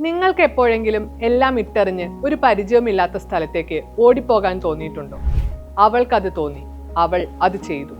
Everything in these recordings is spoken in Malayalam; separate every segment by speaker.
Speaker 1: നിങ്ങൾക്ക് എപ്പോഴെങ്കിലും എല്ലാം ഇട്ടറിഞ്ഞ് ഒരു പരിചയമില്ലാത്ത സ്ഥലത്തേക്ക് ഓടിപ്പോകാൻ തോന്നിയിട്ടുണ്ടോ? അവൾക്കത് തോന്നി. അവൾ അത് ചെയ്തു.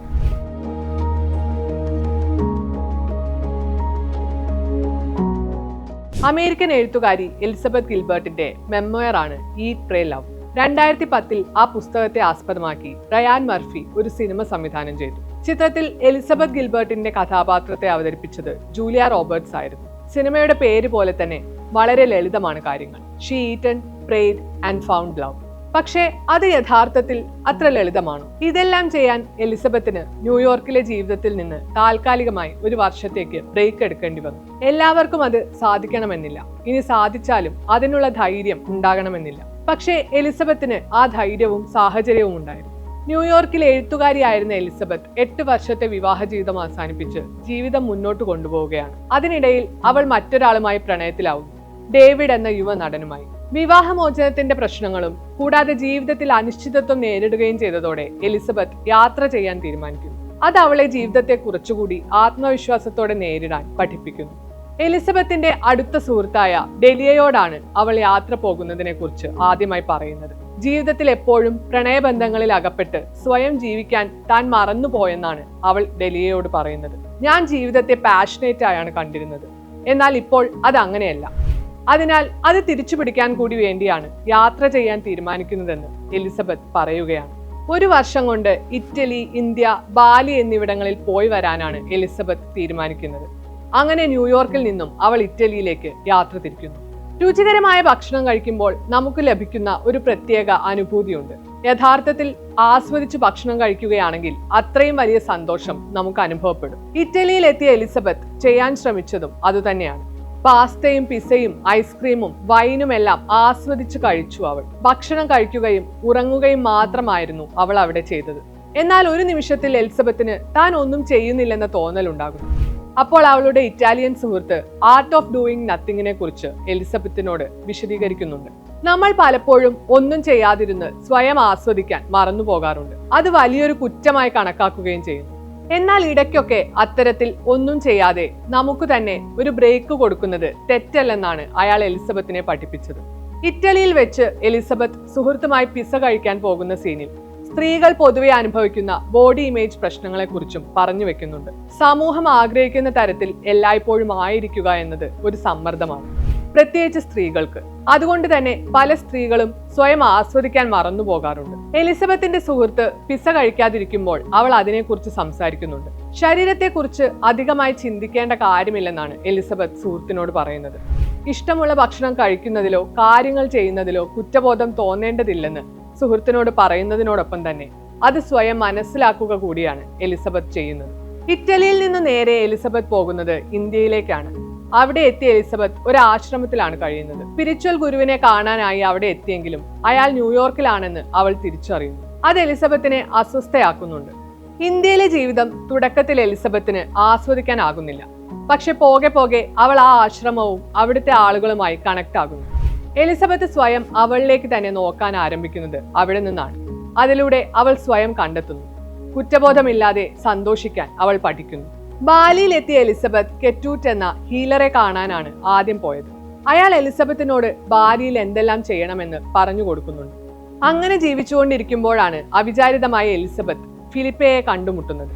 Speaker 1: അമേരിക്കൻ എഴുത്തുകാരി എലിസബത്ത് ഗിൽബർട്ടിന്റെ മെമ്മോയർ ആണ് ഈ ട്രേ ലവ് രണ്ടായിരത്തി പത്തിൽ ആ പുസ്തകത്തെ ആസ്പദമാക്കി റയാൻ മർഫി ഒരു സിനിമ സംവിധാനം ചെയ്തു. ചിത്രത്തിൽ എലിസബത്ത് ഗിൽബർട്ടിന്റെ കഥാപാത്രത്തെ അവതരിപ്പിച്ചത് ജൂലിയ റോബർട്സ് ആയിരുന്നു. സിനിമയുടെ പേര് പോലെ തന്നെ വളരെ ലളിതമാണ് കാര്യങ്ങൾ. She eaten prayed and found love പക്ഷേ അത് യഥാർത്ഥത്തിൽ അത്ര ലളിതമാണ്? ഇതെല്ലാം ചെയ്യാൻ എലിസബത്തിന് ന്യൂയോർക്കിലെ ജീവിതത്തിൽ നിന്ന് താൽക്കാലികമായി ഒരു വർഷത്തേക്ക് ബ്രേക്ക് എടുക്കേണ്ടി വന്നു. എല്ലാവർക്കും അത് സാധിക്കണമെന്നില്ല. ഇനി സാധിച്ചാലും അതിനുള്ള ധൈര്യം ഉണ്ടാകണമെന്നില്ല. പക്ഷേ എലിസബത്തിന് ആ ധൈര്യവും സാഹചര്യവും ഉണ്ടായിരുന്നു. ന്യൂയോർക്കിലെ എഴുത്തുകാരിയായിരുന്ന എലിസബത്ത് എട്ട് വർഷത്തെ വിവാഹ ജീവിതം അവസാനിപ്പിച്ച് ജീവിതം മുന്നോട്ട് കൊണ്ടുപോവുകയാണ്. അതിനിടയിൽ അവൾ മറ്റൊരാളുമായി പ്രണയത്തിലാവുന്നു. ഡേവിഡ് എന്ന യുവ നടനുമായി. വിവാഹമോചനത്തിന്റെ പ്രശ്നങ്ങളും കൂടാതെ ജീവിതത്തിൽ അനിശ്ചിതത്വം നേരിടുകയും ചെയ്തതോടെ എലിസബത്ത് യാത്ര ചെയ്യാൻ തീരുമാനിക്കുന്നു. അത് അവളെ ജീവിതത്തെ കുറച്ചുകൂടി ആത്മവിശ്വാസത്തോടെ നേരിടാൻ പഠിപ്പിക്കുന്നു. എലിസബത്തിന്റെ അടുത്ത സുഹൃത്തായ ഡെലിയയോടാണ് അവൾ യാത്ര പോകുന്നതിനെ കുറിച്ച് ആദ്യമായി പറയുന്നത്. ജീവിതത്തിൽ എപ്പോഴും പ്രണയബന്ധങ്ങളിൽ അകപ്പെട്ട് സ്വയം ജീവിക്കാൻ താൻ മറന്നുപോയെന്നാണ് അവൾ ഡെലിയയോട് പറയുന്നത്. ഞാൻ ജീവിതത്തെ പാഷനേറ്റ് ആയാണ് കണ്ടിരുന്നത്. എന്നാൽ ഇപ്പോൾ അത് അങ്ങനെയല്ല. അതിനാൽ അത് തിരിച്ചു പിടിക്കാൻ കൂടി വേണ്ടിയാണ് യാത്ര ചെയ്യാൻ തീരുമാനിക്കുന്നതെന്ന് എലിസബത്ത് പറയുകയാണ്. ഒരു വർഷം കൊണ്ട് ഇറ്റലി ഇന്ത്യ ബാലി എന്നിവിടങ്ങളിൽ പോയി വരാനാണ് എലിസബത്ത് തീരുമാനിക്കുന്നത്. അങ്ങനെ ന്യൂയോർക്കിൽ നിന്നും അവൾ ഇറ്റലിയിലേക്ക് യാത്ര തിരിക്കുന്നു. രുചികരമായ ഭക്ഷണം കഴിക്കുമ്പോൾ നമുക്ക് ലഭിക്കുന്ന ഒരു പ്രത്യേക അനുഭൂതിയുണ്ട്. യഥാർത്ഥത്തിൽ ആസ്വദിച്ച് ഭക്ഷണം കഴിക്കുകയാണെങ്കിൽ അത്രയും വലിയ സന്തോഷം നമുക്ക് അനുഭവപ്പെടും. ഇറ്റലിയിൽ എത്തിയ എലിസബത്ത് ചെയ്യാൻ ശ്രമിച്ചതും അതുതന്നെയാണ്. പാസ്തയും പിസയും ഐസ്ക്രീമും വൈനും എല്ലാം ആസ്വദിച്ച് കഴിച്ചു അവൾ. ഭക്ഷണം കഴിക്കുകയും ഉറങ്ങുകയും മാത്രമായിരുന്നു അവൾ അവിടെ ചെയ്തത്. എന്നാൽ ഒരു നിമിഷത്തിൽ എലിസബത്തിന് താൻ ഒന്നും ചെയ്യുന്നില്ലെന്ന തോന്നലുണ്ടാകും അപ്പോൾ അവളുടെ ഇറ്റാലിയൻ സുഹൃത്ത് ആർട്ട് ഓഫ് ഡൂയിങ് നത്തിങ്ങിനെ കുറിച്ച് എലിസബത്തിനോട് വിശദീകരിക്കുന്നുണ്ട്. നമ്മൾ പലപ്പോഴും ഒന്നും ചെയ്യാതിരുന്ന് സ്വയം ആസ്വദിക്കാൻ മറന്നു പോകാറുണ്ട് അത് വലിയൊരു കുറ്റമായി കണക്കാക്കുകയും ചെയ്യുന്നു. എന്നാൽ ഇടയ്ക്കൊക്കെ അത്തരത്തിൽ ഒന്നും ചെയ്യാതെ നമുക്ക് തന്നെ ഒരു ബ്രേക്ക് കൊടുക്കുന്നത് തെറ്റല്ലെന്നാണ് അയാൾ എലിസബത്തിനെ പഠിപ്പിച്ചത്. ഇറ്റലിയിൽ വെച്ച് എലിസബത്ത് സുഹൃത്തുമായി പിസ കഴിക്കാൻ പോകുന്ന സീനിൽ സ്ത്രീകൾ പൊതുവെ അനുഭവിക്കുന്ന ബോഡി ഇമേജ് പ്രശ്നങ്ങളെക്കുറിച്ചും പറഞ്ഞു വെക്കുന്നുണ്ട്. സമൂഹം ആഗ്രഹിക്കുന്ന തരത്തിൽ എല്ലായ്പ്പോഴും ആയിരിക്കുക എന്നത് ഒരു സമ്മർദ്ദമാണ്. പ്രത്യേകിച്ച് സ്ത്രീകൾക്ക്. അതുകൊണ്ട് തന്നെ പല സ്ത്രീകളും സ്വയം ആസ്വദിക്കാൻ മറന്നു പോകാറുണ്ട്. എലിസബത്തിന്റെ സുഹൃത്ത് പിസ കഴിക്കാതിരിക്കുമ്പോൾ അവൾ അതിനെക്കുറിച്ച് സംസാരിക്കുന്നുണ്ട്. ശരീരത്തെക്കുറിച്ച് അധികമായി ചിന്തിക്കേണ്ട കാര്യമില്ലെന്നാണ് എലിസബത്ത് സുഹൃത്തിനോട് പറയുന്നത്. ഇഷ്ടമുള്ള ഭക്ഷണം കഴിക്കുന്നതിലോ കാര്യങ്ങൾ ചെയ്യുന്നതിലോ കുറ്റബോധം തോന്നേണ്ടതില്ലെന്ന് സുഹൃത്തിനോട് പറയുന്നതിനോടൊപ്പം തന്നെ അത് സ്വയം മനസ്സിലാക്കുക കൂടിയാണ് എലിസബത്ത് ചെയ്യുന്നത്. ഇറ്റലിയിൽ നിന്ന് നേരെ എലിസബത്ത് പോകുന്നത് ഇന്ത്യയിലേക്കാണ്. അവിടെ എത്തിയ എലിസബത്ത് ഒരു ആശ്രമത്തിലാണ് കഴിയുന്നത്. സ്പിരിച്വൽ ഗുരുവിനെ കാണാനായി അവിടെ എത്തിയെങ്കിലും അയാൾ ന്യൂയോർക്കിലാണെന്ന് അവൾ തിരിച്ചറിയുന്നു. അത് എലിസബത്തിനെ അസ്വസ്ഥയാക്കുന്നുണ്ട്. ഇന്ത്യയിലെ ജീവിതം തുടക്കത്തിൽ എലിസബത്തിന് ആസ്വദിക്കാനാകുന്നില്ല. പക്ഷെ പോകെ പോകെ അവൾ ആ ആശ്രമവും അവിടുത്തെ ആളുകളുമായി കണക്ട് ആകുന്നു എലിസബത്ത് സ്വയം അവളിലേക്ക് തന്നെ നോക്കാൻ ആരംഭിക്കുന്നത് അവിടെ നിന്നാണ്. അതിലൂടെ അവൾ സ്വയം കണ്ടെത്തുന്നു. കുറ്റബോധമില്ലാതെ സന്തോഷിക്കാൻ അവൾ പഠിക്കുന്നു. ബാലിയിലെത്തിയ എലിസബത്ത് കെറ്റൂറ്റ് എന്ന ഹീലറെ കാണാനാണ് ആദ്യം പോയത്. അയാൾ എലിസബത്തിനോട് ബാലിയിൽ എന്തെല്ലാം ചെയ്യണമെന്ന് പറഞ്ഞു കൊടുക്കുന്നുണ്ട്. അങ്ങനെ ജീവിച്ചുകൊണ്ടിരിക്കുമ്പോഴാണ് അവിചാരിതമായ എലിസബത്ത് ഫിലിപ്പയെ കണ്ടുമുട്ടുന്നത്.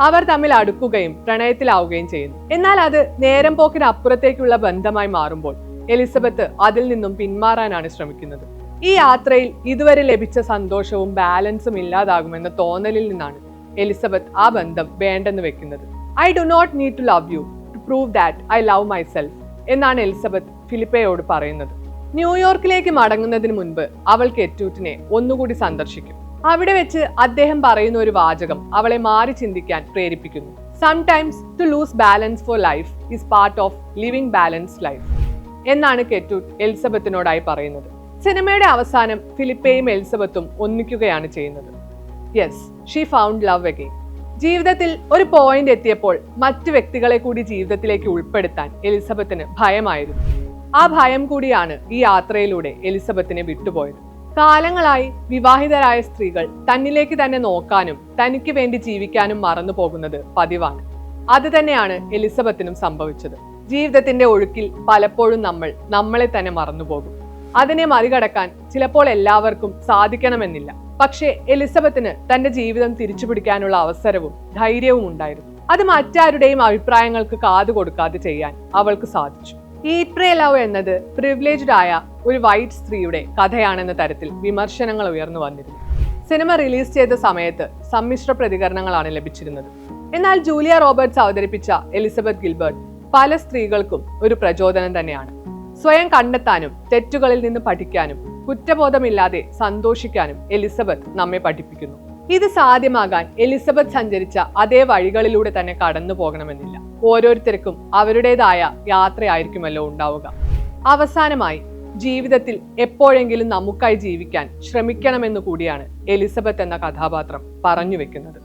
Speaker 1: അവർ തമ്മിൽ അടുക്കുകയും പ്രണയത്തിലാവുകയും ചെയ്യുന്നു. എന്നാൽ അത് നേരം പോക്കിന് അപ്പുറത്തേക്കുള്ള ബന്ധമായി മാറുമ്പോൾ എലിസബത്ത് അതിൽ നിന്നും പിന്മാറാനാണ് ശ്രമിക്കുന്നത്. ഈ യാത്രയിൽ ഇതുവരെ ലഭിച്ച സന്തോഷവും ബാലൻസും ഇല്ലാതാകുമെന്ന തോന്നലിൽ നിന്നാണ് എലിസബത്ത് ആ ബന്ധം വേണ്ടെന്ന് വെക്കുന്നത്. I do not need to love you to prove that I love myself എന്നാണ് എലിസബത്ത് ഫിലിപ്പയോട് പറയുന്നത്. ന്യൂയോർക്കിലേക്ക് മടങ്ങുന്നതിന് മുൻപ് അവൾ കെറ്റൂറ്റിനെ ഒന്നുകൂടി സന്ദർശിക്കും. അവിടെ വെച്ച് അദ്ദേഹം പറയുന്ന ഒരു വാചകം അവളെ മാറി ചിന്തിക്കാൻ പ്രേരിപ്പിക്കുന്നു. Sometimes to lose balance for life is part of living balance life എന്നാണ് കെറ്റൂട്ട് എലിസബത്തിനോടായി പറയുന്നത്. സിനിമയുടെ അവസാനം ഫിലിപ്പയും എലിസബത്തും ഒന്നിക്കുകയാണ് ചെയ്യുന്നത്. Yes she found love again ജീവിതത്തിൽ ഒരു പോയിന്റ് എത്തിയപ്പോൾ മറ്റു വ്യക്തികളെ കൂടി ജീവിതത്തിലേക്ക് ഉൾപ്പെടുത്താൻ എലിസബത്തിന് ഭയമായിരുന്നു. ആ ഭയം കൂടിയാണ് ഈ യാത്രയിലൂടെ എലിസബത്തിനെ വിട്ടുപോയത്. കാലങ്ങളായി വിവാഹിതരായ സ്ത്രീകൾ തന്നിലേക്ക് തന്നെ നോക്കാനും തനിക്ക് വേണ്ടി ജീവിക്കാനും മറന്നു പോകുന്നത് പതിവാണ്. അത് തന്നെയാണ് എലിസബത്തിനും സംഭവിച്ചത്. ജീവിതത്തിന്റെ ഒഴുക്കിൽ പലപ്പോഴും നമ്മൾ നമ്മളെ തന്നെ മറന്നുപോകും. അതിനെ മറികടക്കാൻ ചിലപ്പോൾ എല്ലാവർക്കും സാധിക്കണമെന്നില്ല. പക്ഷേ എലിസബത്തിന് തന്റെ ജീവിതം തിരിച്ചുപിടിക്കാനുള്ള അവസരവും ധൈര്യവും ഉണ്ടായിരുന്നു. അത് മറ്റാരുടെയും അഭിപ്രായങ്ങൾക്ക് കാതു കൊടുക്കാതെ ചെയ്യാൻ അവൾക്ക് സാധിച്ചു. ഈറ്റ് പ്രേ ലവ് എന്നത് പ്രിവിലേജ്ഡ് ആയ ഒരു വൈറ്റ് സ്ത്രീയുടെ കഥയാണെന്ന തരത്തിൽ വിമർശനങ്ങൾ ഉയർന്നു വന്നിരുന്നു. സിനിമ റിലീസ് ചെയ്ത സമയത്ത് സമ്മിശ്ര പ്രതികരണങ്ങളാണ് ലഭിച്ചിരുന്നത്. എന്നാൽ ജൂലിയ റോബർട്ട്സ് അവതരിപ്പിച്ച എലിസബത്ത് ഗിൽബർട്ട് പല സ്ത്രീകൾക്കും ഒരു പ്രചോദനം തന്നെയാണ്. സ്വയം കണ്ടെത്താനും തെറ്റുകളിൽ നിന്ന് പഠിക്കാനും കുറ്റബോധമില്ലാതെ സന്തോഷിക്കാനും എലിസബത്ത് നമ്മെ പഠിപ്പിക്കുന്നു. ഇത് സാധ്യമാകാൻ എലിസബത്ത് സഞ്ചരിച്ച അതേ വഴികളിലൂടെ തന്നെ കടന്നു പോകണമെന്നില്ല. ഓരോരുത്തർക്കും അവരുടേതായ യാത്രയായിരിക്കുമല്ലോ ഉണ്ടാവുക. അവസാനമായി ജീവിതത്തിൽ എപ്പോഴെങ്കിലും നമുക്കായി ജീവിക്കാൻ ശ്രമിക്കണമെന്നു കൂടിയാണ് എലിസബത്ത് എന്ന കഥാപാത്രം പറഞ്ഞു വെക്കുന്നത്.